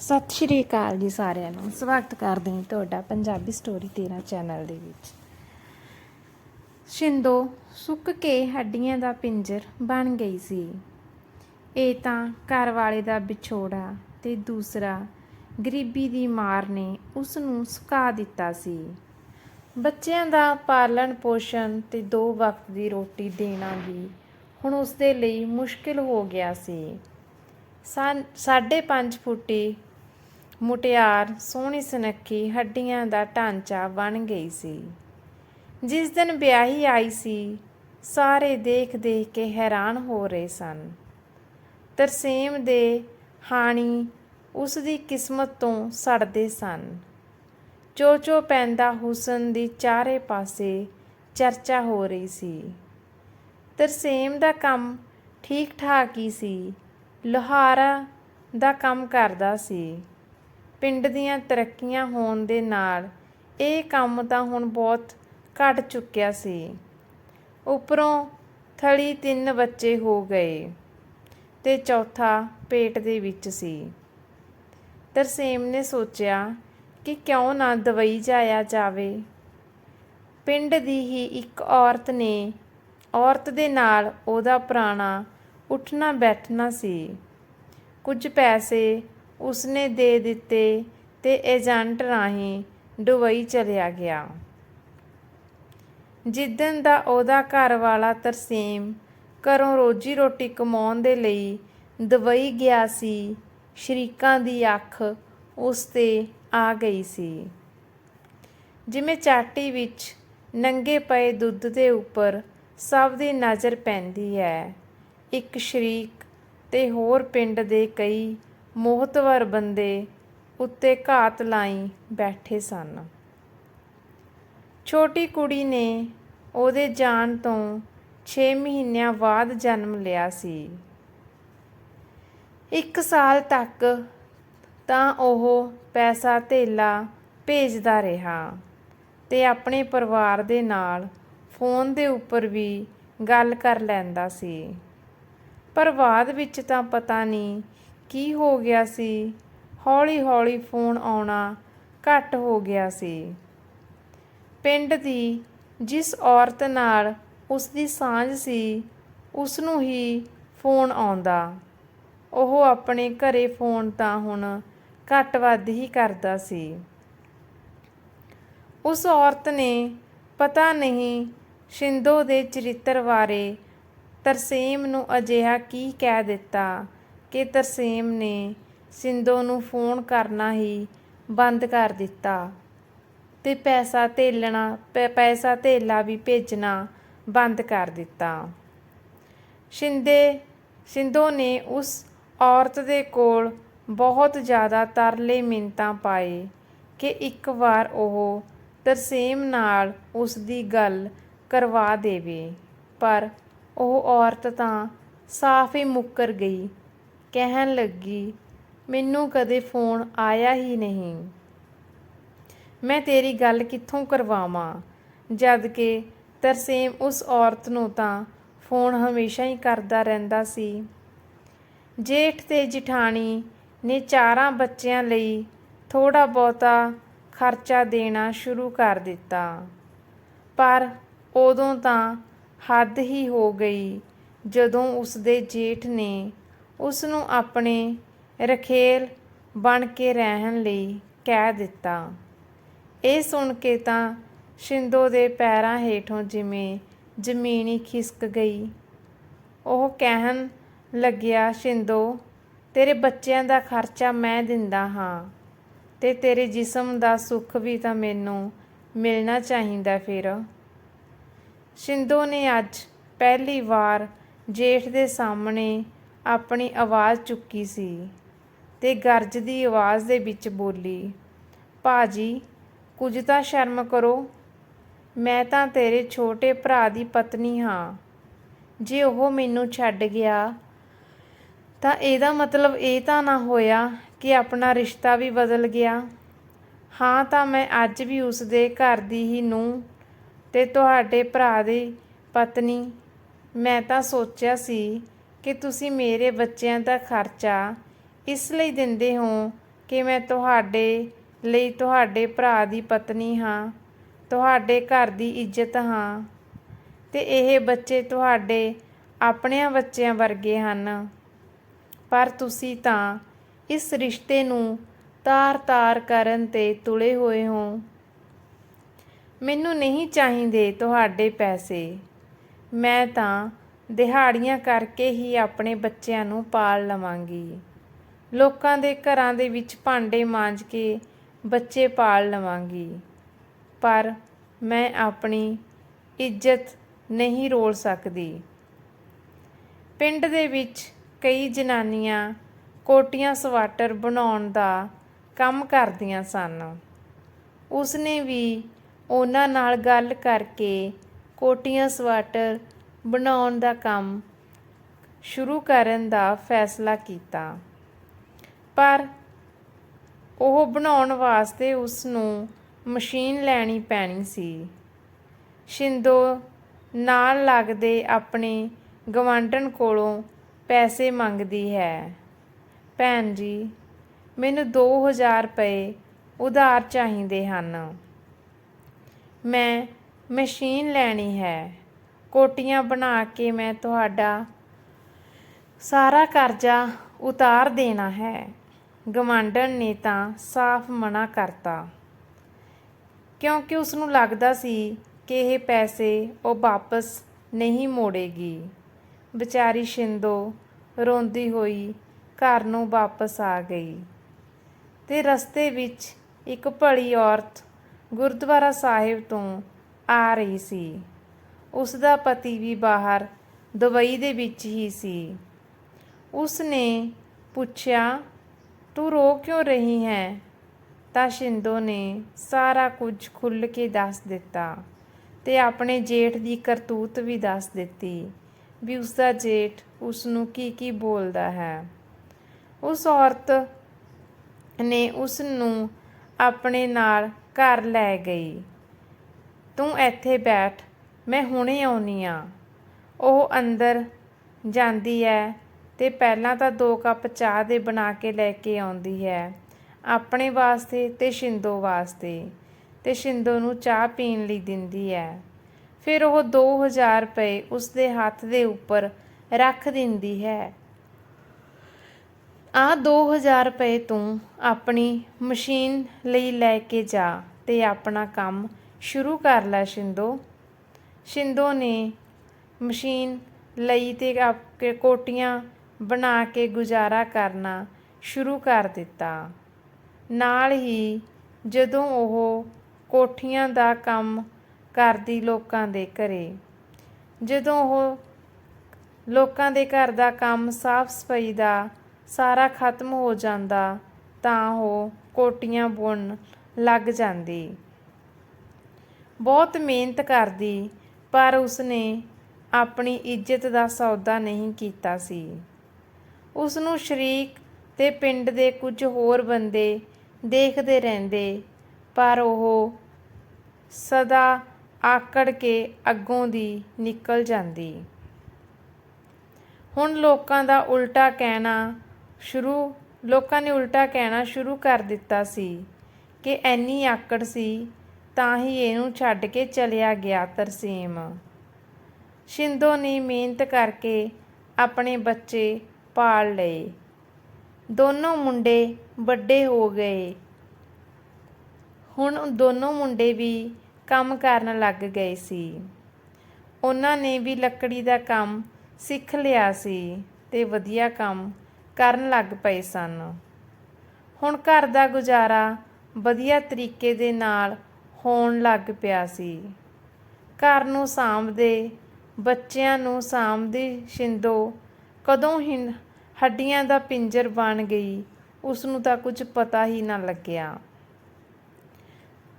ਸਤਿ ਸ਼੍ਰੀ ਅਕਾਲ ਜੀ ਸਾਰਿਆਂ ਨੂੰ। ਸਵਾਗਤ ਕਰਦੇ ਹਾਂ ਤੁਹਾਡਾ ਪੰਜਾਬੀ ਸਟੋਰੀ 13 ਚੈਨਲ ਦੇ ਵਿੱਚ। ਸ਼ਿੰਦੋ ਸੁੱਕ ਕੇ ਹੱਡੀਆਂ ਦਾ ਪਿੰਜਰ ਬਣ ਗਈ ਸੀ। ਇਹ ਤਾਂ ਘਰ ਵਾਲੇ ਦਾ ਵਿਛੋੜਾ ਤੇ ਦੂਸਰਾ ਗਰੀਬੀ ਦੀ ਮਾਰ ਨੇ ਉਸ ਨੂੰ ਸੁਕਾ ਦਿੱਤਾ ਸੀ। ਬੱਚਿਆਂ ਦਾ ਪਾਲਣ ਪੋਸ਼ਣ ਤੇ ਦੋ ਵਕਤ ਦੀ ਰੋਟੀ ਦੇਣਾ ਵੀ ਹੁਣ ਉਸ ਦੇ ਲਈ ਮੁਸ਼ਕਿਲ ਹੋ ਗਿਆ ਸੀ। ਸਾ- ਸਾਢੇ ਪੰਜ ਫੁੱਟੀ ਮੁਟਿਆਰ ਸੋਹਣੀ ਸੁਨੱਖੀ ਹੱਡੀਆਂ ਦਾ ਢਾਂਚਾ ਬਣ ਗਈ ਸੀ। ਜਿਸ ਦਿਨ ਵਿਆਹੀ ਆਈ ਸੀ, ਸਾਰੇ ਦੇਖ ਦੇਖ ਕੇ ਹੈਰਾਨ ਹੋ ਰਹੇ ਸਨ। ਤਰਸੇਮ ਦੇ ਹਾਣੀ ਉਸ ਦੀ ਕਿਸਮਤ ਤੋਂ ਸੜਦੇ ਸਨ। ਚੋ ਚੋ ਪੈਂਦਾ ਹੁਸਨ ਦੀ ਚਾਰੇ ਪਾਸੇ ਚਰਚਾ ਹੋ ਰਹੀ ਸੀ। ਤਰਸੇਮ ਦਾ ਕੰਮ ਠੀਕ ਠਾਕ ਹੀ ਸੀ। ਲੋਹਾਰਾ ਦਾ ਕੰਮ ਕਰਦਾ ਸੀ। ਪਿੰਡ ਦੀਆਂ ਤਰੱਕੀਆਂ ਹੋਣ ਦੇ ਨਾਲ ਇਹ ਕੰਮ ਤਾਂ ਹੁਣ ਬਹੁਤ ਘਟ ਚੁੱਕਿਆ ਸੀ। ਉੱਪਰੋਂ ਥਲੀ ਤਿੰਨ ਬੱਚੇ ਹੋ ਗਏ ਤੇ ਚੌਥਾ ਪੇਟ ਦੇ ਵਿੱਚ ਸੀ। ਤਰਸੇਮ ਨੇ ਸੋਚਿਆ ਕਿ ਕਿਉਂ ਨਾ ਦਵਾਈ ਜਾਇਆ ਜਾਵੇ। ਪਿੰਡ ਦੀ ਹੀ ਇੱਕ ਔਰਤ ਨੇ ਔਰਤ ਦੇ ਨਾਲ ਉਹਦਾ ਪੁਰਾਣਾ ਉੱਠਣਾ ਬੈਠਣਾ ਸੀ। ਕੁਝ ਪੈਸੇ ਉਸਨੇ ਦੇ ਦਿੱਤੇ ਤੇ ਏਜੰਟ ਰਾਹੀਂ ਦੁਬਈ ਚਲਿਆ ਗਿਆ। ਜਿੱਦਨ ਦਾ ਉਹਦਾ ਘਰ ਵਾਲਾ ਤਰਸੇਮ ਘਰੋਂ ਰੋਜੀ ਰੋਟੀ ਕਮਾਉਣ ਦੇ ਲਈ ਦੁਬਈ ਗਿਆ ਸੀ, ਸ਼ਰੀਕਾਂ ਦੀ ਅੱਖ ਉਸ ਤੇ ਆ ਗਈ ਸੀ। ਜਿਵੇਂ ਚਾਟੀ ਵਿੱਚ ਨੰਗੇ ਪਏ ਦੁੱਧ ਦੇ ਉੱਪਰ ਸਭ ਦੀ ਨਜ਼ਰ ਪੈਂਦੀ ਹੈ, ਇੱਕ ਸ਼ਰੀਕ ਤੇ ਹੋਰ ਪਿੰਡ ਦੇ ਕਈ ਮੋਹਤਵਰ ਬੰਦੇ ਉੱਤੇ ਘਾਤ ਲਾਈ ਬੈਠੇ ਸਨ। ਛੋਟੀ ਕੁੜੀ ਨੇ ਉਹਦੇ ਜਾਣ ਤੋਂ 6 ਮਹੀਨਿਆਂ ਬਾਅਦ ਜਨਮ ਲਿਆ ਸੀ। ਇੱਕ ਸਾਲ ਤੱਕ ਤਾਂ ਉਹ ਪੈਸਾ ਧੇਲਾ ਭੇਜਦਾ ਰਿਹਾ ਤੇ ਆਪਣੇ ਪਰਿਵਾਰ ਦੇ ਨਾਲ ਫੋਨ ਦੇ ਉੱਪਰ ਵੀ ਗੱਲ ਕਰ ਲੈਂਦਾ ਸੀ। ਪਰ ਬਾਅਦ ਵਿੱਚ ਤਾਂ ਪਤਾ ਨਹੀਂ ਕੀ ਹੋ ਗਿਆ ਸੀ? ਹੌਲੀ-ਹੌਲੀ ਫੋਨ ਆਉਣਾ ਘੱਟ ਹੋ ਗਿਆ ਸੀ। ਪਿੰਡ ਦੀ ਜਿਸ ਔਰਤ ਨਾਲ ਉਸ ਦੀ ਸਾਂਝ ਸੀ ਉਸ ਨੂੰ ਹੀ ਫੋਨ ਆਉਂਦਾ। ਉਹ ਆਪਣੇ ਘਰੇ ਫੋਨ ਤਾਂ ਹੁਣ ਘੱਟ ਵੱਧ ਹੀ ਕਰਦਾ ਸੀ। ਉਸ ਔਰਤ ਨੇ ਪਤਾ ਨਹੀਂ ਸ਼ਿੰਦੋ ਦੇ ਚਰਿੱਤਰ ਬਾਰੇ ਤਰਸੇਮ ਨੂੰ ਅਜਿਹਾ ਕੀ ਕਹਿ ਦਿੱਤਾ। ਕਿ ਤਰਸੇਮ ਨੇ ਸਿੰਦੋ ਨੂੰ ਫੋਨ ਕਰਨਾ ਹੀ ਬੰਦ ਕਰ ਦਿੱਤਾ ਤੇ ਪੈਸਾ ਧੇਲਣਾ, ਪੈ- ਪੈਸਾ ਧੇਲਾ ਵੀ ਭੇਜਣਾ ਬੰਦ ਕਰ ਦਿੱਤਾ। ਸ਼ਿੰਦੇ, ਸਿੰਧੋ ਨੇ ਉਸ ਔਰਤ ਦੇ ਕੋਲ ਬਹੁਤ ਜ਼ਿਆਦਾ ਤਰਲੇ ਮਿੰਤਾਂ ਪਾਏ ਕਿ ਇੱਕ ਵਾਰ ਉਹ ਤਰਸੇਮ ਨਾਲ ਉਸ ਦੀ ਗੱਲ ਕਰਵਾ ਦੇਵੇ, ਪਰ ਉਹ ਔਰਤ ਤਾਂ ਸਾਫ਼ ਹੀ ਮੁੱਕਰ ਗਈ। ਕਹਿਣ ਲੱਗੀ, ਮੈਨੂੰ ਕਦੇ ਫੋਨ ਆਇਆ ਹੀ ਨਹੀਂ। ਮੈਂ ਤੇਰੀ ਗੱਲ ਕਿੱਥੋਂ ਕਰਵਾਵਾਂ? ਜਦ ਕਿ ਤਰਸੇਮ ਉਸ ਔਰਤ ਨੂੰ ਤਾਂ ਫੋਨ ਹਮੇਸ਼ਾ ਹੀ ਕਰਦਾ ਰਹਿੰਦਾ ਸੀ। ਜੇਠ ਤੇ ਜਠਾਣੀ ਨੇ ਚਾਰਾਂ ਬੱਚਿਆਂ ਲਈ ਥੋੜਾ ਬਹੁਤਾ ਖਰਚਾ ਦੇਣਾ ਸ਼ੁਰੂ ਕਰ ਦਿੱਤਾ। ਪਰ ਉਦੋਂ ਤਾਂ ਹੱਦ ਹੀ ਹੋ ਗਈ ਜਦੋਂ ਉਸ ਦੇ ਜੇਠ ਨੇ ਉਸ ਨੂੰ ਆਪਣੇ ਰਖੇਲ ਬਣ ਕੇ ਰਹਿਣ ਲਈ ਕਹਿ ਦਿੱਤਾ। ਇਹ ਸੁਣ ਕੇ ਤਾਂ ਸ਼ਿੰਦੋ ਦੇ ਪੈਰਾਂ ਹੇਠੋਂ ਜਿਵੇਂ ਜ਼ਮੀਨ ਹੀ ਖਿਸਕ ਗਈ। ਉਹ ਕਹਿਣ ਲੱਗਿਆ, ਸ਼ਿੰਦੋ, ਤੇਰੇ ਬੱਚਿਆਂ ਦਾ ਖਰਚਾ ਮੈਂ ਦਿੰਦਾ ਹਾਂ ਤੇ ਤੇਰੇ ਜਿਸਮ ਦਾ ਸੁੱਖ ਵੀ ਤਾਂ ਮੈਨੂੰ ਮਿਲਣਾ ਚਾਹੀਦਾ ਫਿਰ। ਸ਼ਿੰਦੋ ਨੇ ਅੱਜ ਪਹਿਲੀ ਵਾਰ ਜੇਠ ਦੇ ਸਾਹਮਣੇ ਆਪਣੀ ਆਵਾਜ਼ ਚੁੱਕੀ ਸੀ ਤੇ ਗਰਜਦੀ ਆਵਾਜ਼ ਦੇ ਵਿੱਚ ਬੋਲੀ, ਭਾਜੀ, ਕੁਝ ਤਾਂ ਸ਼ਰਮ ਕਰੋ। ਮੈਂ ਤਾਂ ਤੇਰੇ ਛੋਟੇ ਭਰਾ ਦੀ ਪਤਨੀ ਹਾਂ। ਜੇ ਉਹ ਮੈਨੂੰ ਛੱਡ ਗਿਆ, ਤਾਂ ਇਹਦਾ ਮਤਲਬ ਇਹ ਤਾਂ ਨਾ ਹੋਇਆ ਕਿ ਆਪਣਾ ਰਿਸ਼ਤਾ ਵੀ ਬਦਲ ਗਿਆ। ਹਾਂ, ਤਾਂ ਮੈਂ ਅੱਜ ਵੀ ਉਸ ਦੇ ਘਰ ਦੀ ਹੀ ਨੂੰ ਤੇ ਤੁਹਾਡੇ ਭਰਾ ਦੀ ਪਤਨੀ। ਮੈਂ ਤਾਂ ਸੋਚਿਆ ਸੀ ਕਿ ਤੁਸੀਂ ਮੇਰੇ ਬੱਚਿਆਂ ਦਾ ਖਰਚਾ ਇਸ ਲਈ ਦਿੰਦੇ ਹੋ ਕਿ ਮੈਂ ਤੁਹਾਡੇ ਲਈ ਤੁਹਾਡੇ ਭਰਾ ਦੀ ਪਤਨੀ ਹਾਂ, ਤੁਹਾਡੇ ਘਰ ਦੀ ਇੱਜ਼ਤ ਹਾਂ ਤੇ ਇਹ ਬੱਚੇ ਤੁਹਾਡੇ ਆਪਣਿਆਂ ਬੱਚਿਆਂ ਵਰਗੇ ਹਨ। ਪਰ ਤੁਸੀਂ ਤਾਂ ਇਸ ਰਿਸ਼ਤੇ ਨੂੰ ਤਾਰ-ਤਾਰ ਕਰਨ ਤੇ ਤੁਲੇ ਹੋਏ ਹੋ। ਮੈਨੂੰ ਨਹੀਂ ਚਾਹੀਦੇ ਤੁਹਾਡੇ ਪੈਸੇ। ਮੈਂ ਤਾਂ ਦਿਹਾੜੀਆਂ ਕਰਕੇ ਹੀ ਆਪਣੇ ਬੱਚਿਆਂ ਨੂੰ ਪਾਲ ਲਵਾਂਗੀ। ਲੋਕਾਂ ਦੇ ਘਰਾਂ ਦੇ ਵਿੱਚ ਭਾਂਡੇ ਮਾਂਜ ਕੇ ਬੱਚੇ ਪਾਲ ਲਵਾਂਗੀ। ਪਰ ਮੈਂ ਆਪਣੀ ਇੱਜ਼ਤ ਨਹੀਂ ਰੋਲ ਸਕਦੀ। ਪਿੰਡ ਦੇ ਵਿੱਚ ਕਈ ਜਨਾਨੀਆਂ ਕੋਟੀਆਂ ਸਵਾਟਰ ਬਣਾਉਣ ਦਾ ਕੰਮ ਕਰਦੀਆਂ ਸਨ। ਉਸਨੇ ਵੀ ਉਹਨਾਂ ਨਾਲ ਗੱਲ ਕਰਕੇ ਕੋਟੀਆਂ ਸਵਾਟਰ ਬਣਾਉਣ ਦਾ ਕੰਮ ਸ਼ੁਰੂ ਕਰਨ ਦਾ ਫੈਸਲਾ ਕੀਤਾ। ਪਰ ਉਹ ਬਣਾਉਣ ਵਾਸਤੇ ਉਸ ਨੂੰ ਮਸ਼ੀਨ ਲੈਣੀ ਪੈਣੀ ਸੀ। ਸ਼ਿੰਦੋ ਨਾਲ ਲੱਗਦੇ ਆਪਣੇ ਗਵਾਂਢਣ ਕੋਲੋਂ ਪੈਸੇ ਮੰਗਦੀ ਹੈ। ਭੈਣ ਜੀ, ਮੈਨੂੰ 2000 ਰੁਪਏ ਉਧਾਰ ਚਾਹੀਦੇ ਹਨ। ਮੈਂ ਮਸ਼ੀਨ ਲੈਣੀ ਹੈ। ਕੋਟੀਆਂ ਬਣਾ ਕੇ ਮੈਂ ਤੁਹਾਡਾ ਸਾਰਾ ਕਰਜ਼ਾ ਉਤਾਰ ਦੇਣਾ ਹੈ। ਗਵਾਂਢਣ ਨੇ ਤਾਂ ਸਾਫ਼ ਮਨਾ ਕਰਤਾ। ਕਿਉਂਕਿ ਉਸ ਨੂੰ ਲੱਗਦਾ ਸੀ ਕਿ ਇਹ ਪੈਸੇ ਉਹ ਵਾਪਸ ਨਹੀਂ ਮੋੜੇਗੀ। ਵਿਚਾਰੀ ਸ਼ਿੰਦੋ ਰੋਂਦੀ ਹੋਈ ਘਰ ਨੂੰ ਵਾਪਸ ਆ ਗਈ ਤੇ ਰਸਤੇ ਵਿੱਚ ਇੱਕ ਭਲੀ ਔਰਤ ਗੁਰਦੁਆਰਾ ਸਾਹਿਬ ਤੋਂ ਆ ਰਹੀ ਸੀ। ਉਸ ਦਾ ਪਤੀ ਵੀ ਬਾਹਰ ਦੁਬਈ ਦੇ ਵਿੱਚ ਹੀ ਸੀ। ਉਸ ਨੇ ਪੁੱਛਿਆ, ਤੂੰ ਰੋ ਕਿਉਂ ਰਹੀ ਹੈ? ਤਾਂ ਸ਼ਿੰਦੋ ਨੇ ਸਾਰਾ ਕੁਝ ਖੁੱਲ੍ਹ ਕੇ ਦੱਸ ਦਿੱਤਾ ਤੇ ਆਪਣੇ ਜੇਠ ਦੀ ਕਰਤੂਤ ਵੀ ਦੱਸ ਦਿੱਤੀ ਵੀ ਉਸ ਦਾ ਜੇਠ ਉਸ ਨੂੰ ਕੀ ਕੀ ਬੋਲਦਾ ਹੈ। ਉਸ ਔਰਤ ਨੇ ਉਸ ਨੂੰ ਆਪਣੇ ਨਾਲ ਘਰ ਲੈ ਗਈ। ਤੂੰ ਇੱਥੇ ਬੈਠ ਮੈਂ ਹੁਣੇ ਆਉਣੀ ਆ। ਉਹ ਅੰਦਰ ਜਾਂਦੀ ਹੈ ਤੇ ਪਹਿਲਾਂ ਤਾਂ ਦੋ ਕੱਪ ਚਾਹ ਦੇ ਬਣਾ ਕੇ ਲੈ ਕੇ ਆਉਂਦੀ ਹੈ ਆਪਣੇ ਵਾਸਤੇ ਤੇ ਸ਼ਿੰਦੋ ਵਾਸਤੇ। ਤੇ ਸ਼ਿੰਦੋ ਨੂੰ ਚਾਹ ਪੀਣ ਲਈ ਦਿੰਦੀ ਹੈ ਫਿਰ ਉਹ 2000 ਰੁਪਏ ਉਸ ਦੇ ਹੱਥ ਦੇ ਉੱਪਰ ਰੱਖ ਦਿੰਦੀ ਹੈ। ਆ 2000 ਰੁਪਏ ਤੂੰ ਆਪਣੀ ਮਸ਼ੀਨ ਲਈ ਲੈ ਕੇ ਜਾ ਤੇ ਆਪਣਾ ਕੰਮ ਸ਼ੁਰੂ ਕਰ ਲੈ ਸ਼ਿੰਦੋ। ਸ਼ਿੰਦੋ ਨੇ ਮਸ਼ੀਨ ਲਈ ਤੇ ਆਪਕੇ ਕੋਟੀਆਂ ਬਣਾ ਕੇ ਗੁਜ਼ਾਰਾ ਕਰਨਾ ਸ਼ੁਰੂ ਕਰ ਦਿੱਤਾ। ਨਾਲ ਹੀ ਜਦੋਂ ਉਹ ਕੋਠੀਆਂ ਦਾ ਕੰਮ ਕਰਦੀ ਲੋਕਾਂ ਦੇ ਘਰੇ, ਜਦੋਂ ਉਹ ਲੋਕਾਂ ਦੇ ਘਰ ਦਾ ਕੰਮ ਸਾਫ਼ ਸਫ਼ਾਈ ਦਾ ਸਾਰਾ ਖਤਮ ਹੋ ਜਾਂਦਾ ਤਾਂ ਉਹ ਕੋਟੀਆਂ ਬੁਣ ਲੱਗ ਜਾਂਦੀ। ਬਹੁਤ ਮਿਹਨਤ ਕਰਦੀ ਪਰ ਉਸਨੇ ਆਪਣੀ ਇੱਜ਼ਤ ਦਾ ਸੌਦਾ ਨਹੀਂ ਕੀਤਾ ਸੀ। ਉਸ ਨੂੰ ਸ਼ਰੀਕ ਤੇ ਪਿੰਡ ਦੇ ਕੁਝ ਹੋਰ ਬੰਦੇ ਦੇਖਦੇ ਰਹਿੰਦੇ, ਪਰ ਉਹ ਸਦਾ ਆਕੜ ਕੇ ਅੱਗੋਂ ਦੀ ਨਿਕਲ ਜਾਂਦੀ। ਹੁਣ ਲੋਕਾਂ ਦਾ ਉਲਟਾ ਕਹਿਣਾ ਸ਼ੁਰੂ, ਲੋਕਾਂ ਨੇ ਉਲਟਾ ਕਹਿਣਾ ਸ਼ੁਰੂ ਕਰ ਦਿੱਤਾ ਸੀ ਕਿ ਐਨੀ ਆਕੜ ਸੀ ਤਾਂ ਹੀ ਇਹਨੂੰ ਛੱਡ ਕੇ ਚਲਿਆ ਗਿਆ ਤਰਸੀਮ। ਸ਼ਿੰਦੋ ਨੇ ਮਿਹਨਤ ਕਰਕੇ ਆਪਣੇ ਬੱਚੇ ਪਾਲ ਲਏ। ਦੋਨੋਂ ਮੁੰਡੇ ਵੱਡੇ ਹੋ ਗਏ। ਹੁਣ ਦੋਨੋਂ ਮੁੰਡੇ ਵੀ ਕੰਮ ਕਰਨ ਲੱਗ ਗਏ ਸੀ। ਉਹਨਾਂ ਨੇ ਵੀ ਲੱਕੜੀ ਦਾ ਕੰਮ ਸਿੱਖ ਲਿਆ ਸੀ ਤੇ ਵਧੀਆ ਕੰਮ ਕਰਨ ਲੱਗ ਪਏ ਸਨ। ਹੁਣ ਘਰ ਦਾ ਗੁਜ਼ਾਰਾ ਵਧੀਆ ਤਰੀਕੇ ਦੇ ਨਾਲ ਹੋਣ ਲੱਗ ਪਿਆ ਸੀ। ਘਰ ਨੂੰ ਸਾਂਭਦੇ, ਬੱਚਿਆਂ ਨੂੰ ਸਾਂਭਦੀ ਸ਼ਿੰਦੋ ਕਦੋਂ ਹੀ, ਹੱਡੀਆਂ ਦਾ ਪਿੰਜਰ ਬਣ ਗਈ ਉਸ ਨੂੰ ਤਾਂ ਕੁਝ ਪਤਾ ਹੀ ਨਾ ਲੱਗਿਆ।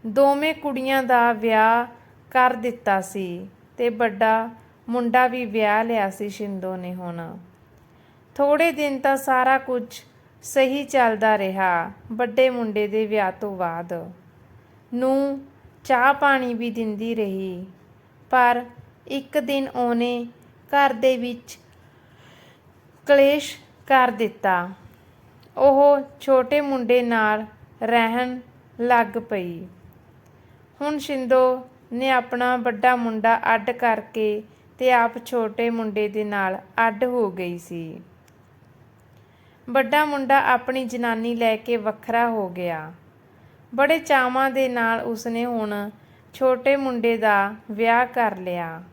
ਦੋਵੇਂ ਕੁੜੀਆਂ ਦਾ ਵਿਆਹ ਕਰ ਦਿੱਤਾ ਸੀ ਤੇ ਵੱਡਾ ਮੁੰਡਾ ਵੀ ਵਿਆਹ ਲਿਆ ਸੀ ਸ਼ਿੰਦੋ ਨੇ ਹੁਣ। ਥੋੜੇ ਦਿਨ ਤਾਂ ਸਾਰਾ ਕੁਝ ਸਹੀ ਚੱਲਦਾ ਰਿਹਾ, ਵੱਡੇ ਮੁੰਡੇ ਦੇ ਵਿਆਹ ਤੋਂ ਬਾਅਦ। ਨੂੰ ਚਾਹ ਪਾਣੀ ਵੀ ਦਿੰਦੀ ਰਹੀ। ਪਰ ਇੱਕ ਦਿਨ ਉਹਨੇ ਘਰ ਦੇ ਵਿੱਚ ਕਲੇਸ਼ ਕਰ ਦਿੱਤਾ। ਉਹ ਛੋਟੇ ਮੁੰਡੇ ਨਾਲ ਰਹਿਣ ਲੱਗ ਪਈ। ਹੁਣ ਸ਼ਿੰਦੋ ਨੇ ਆਪਣਾ ਵੱਡਾ ਮੁੰਡਾ ਅੱਡ ਕਰਕੇ ਤੇ ਆਪ ਛੋਟੇ ਮੁੰਡੇ ਦੇ ਨਾਲ ਅੱਡ ਹੋ ਗਈ ਸੀ। ਵੱਡਾ ਮੁੰਡਾ ਆਪਣੀ ਜਨਾਨੀ ਲੈ ਕੇ ਵੱਖਰਾ ਹੋ ਗਿਆ। ਬੜੇ ਚਾਵਾਂ ਦੇ ਨਾਲ ਉਸਨੇ ਹੁਣ ਛੋਟੇ ਮੁੰਡੇ ਦਾ ਵਿਆਹ ਕਰ ਲਿਆ।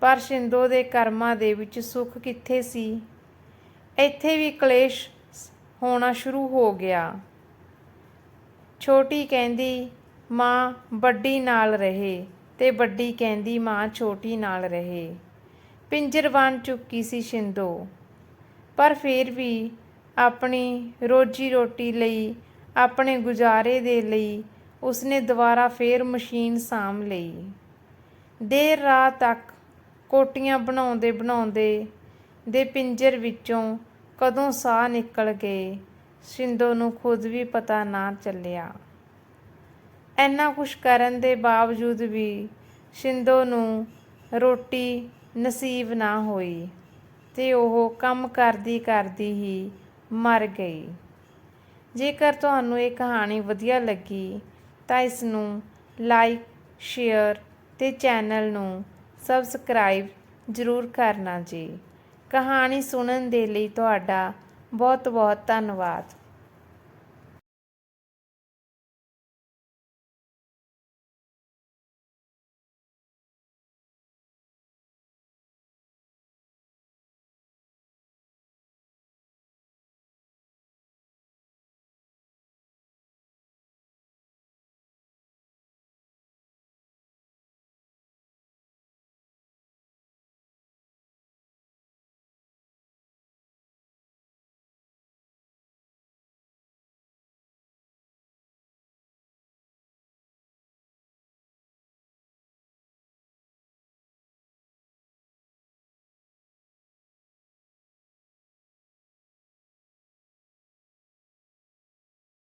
ਪਰ ਸ਼ਿੰਦੋ ਦੇ ਕਰਮਾਂ ਦੇ ਵਿੱਚ ਸੁੱਖ ਕਿੱਥੇ ਸੀ? ਇੱਥੇ ਵੀ ਕਲੇਸ਼ ਹੋਣਾ ਸ਼ੁਰੂ ਹੋ ਗਿਆ। ਛੋਟੀ ਕਹਿੰਦੀ, ਮਾਂ ਵੱਡੀ ਨਾਲ ਰਹੇ ਤੇ ਵੱਡੀ ਕਹਿੰਦੀ, ਮਾਂ ਛੋਟੀ ਨਾਲ ਰਹੇ। ਪਿੰਜਰ ਬਣ ਚੁੱਕੀ ਸੀ ਸ਼ਿੰਦੋ। ਪਰ ਫਿਰ ਵੀ ਆਪਣੀ ਰੋਜੀ ਰੋਟੀ ਲਈ ਆਪਣੇ ਗੁਜ਼ਾਰੇ ਦੇ ਲਈ ਉਸਨੇ ਦੁਬਾਰਾ ਫੇਰ ਮਸ਼ੀਨ ਸਾਂਭ ਲਈ। ਦੇਰ ਰਾਤ ਤੱਕ ਕੋਟੀਆਂ ਬਣਾਉਂਦੇ ਬਣਾਉਂਦੇ ਦੇ ਪਿੰਜਰ ਵਿੱਚੋਂ ਕਦੋਂ ਸਾਹ ਨਿਕਲ ਗਏ ਸ਼ਿੰਦੋ ਨੂੰ ਖੁਦ ਵੀ ਪਤਾ ਨਾ ਚੱਲਿਆ। ਇੰਨਾ ਕੁਛ ਕਰਨ ਦੇ ਬਾਵਜੂਦ ਵੀ ਸ਼ਿੰਦੋ ਨੂੰ ਰੋਟੀ ਨਸੀਬ ਨਾ ਹੋਈ ਤੇ ਉਹ ਕੰਮ ਕਰਦੀ ਕਰਦੀ ਹੀ ਮਰ ਗਈ। ਜੇਕਰ ਤੁਹਾਨੂੰ ਇਹ ਕਹਾਣੀ ਵਧੀਆ ਲੱਗੀ, ਤਾਂ ਇਸ ਨੂੰ ਲਾਈਕ, ਸ਼ੇਅਰ ਤੇ ਚੈਨਲ ਨੂੰ ਸਬਸਕ੍ਰਾਈਬ ਜ਼ਰੂਰ ਕਰਨਾ ਜੀ। ਕਹਾਣੀ ਸੁਣਨ ਦੇ ਲਈ ਤੁਹਾਡਾ ਬਹੁਤ ਬਹੁਤ ਧੰਨਵਾਦ।